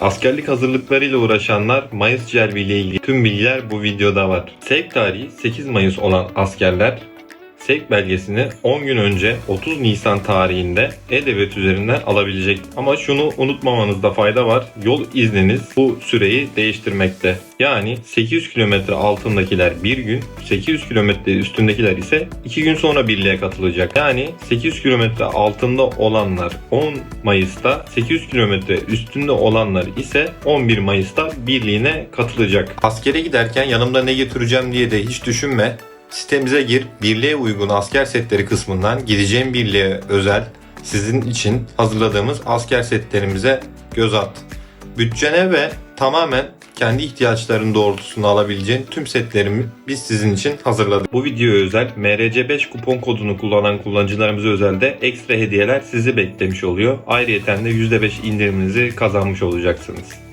Askerlik hazırlıklarıyla uğraşanlar Mayıs Celbi ile ilgili tüm bilgiler bu videoda var. Sevk tarihi 8 Mayıs olan askerler sevk belgesini 10 gün önce 30 Nisan tarihinde E-Devlet üzerinden alabilecek. Ama şunu unutmamanızda fayda var. Yol izniniz bu süreyi değiştirmekte. Yani 800 kilometre altındakiler bir gün, 800 kilometre üstündekiler ise 2 gün sonra birliğe katılacak. Yani 800 kilometre altında olanlar 10 Mayıs'ta, 800 kilometre üstünde olanlar ise 11 Mayıs'ta birliğine katılacak. Askere giderken yanımda ne getireceğim diye de hiç düşünme. Sitemize gir, birliğe uygun asker setleri kısmından gideceğin birliğe özel sizin için hazırladığımız asker setlerimize göz at. Bütçene ve tamamen kendi ihtiyaçların doğrultusunda alabileceğin tüm setlerimi biz sizin için hazırladık. Bu videoya özel MRC5 kupon kodunu kullanan kullanıcılarımıza özel de ekstra hediyeler sizi beklemiş oluyor. Ayrıyeten de %5 indiriminizi kazanmış olacaksınız.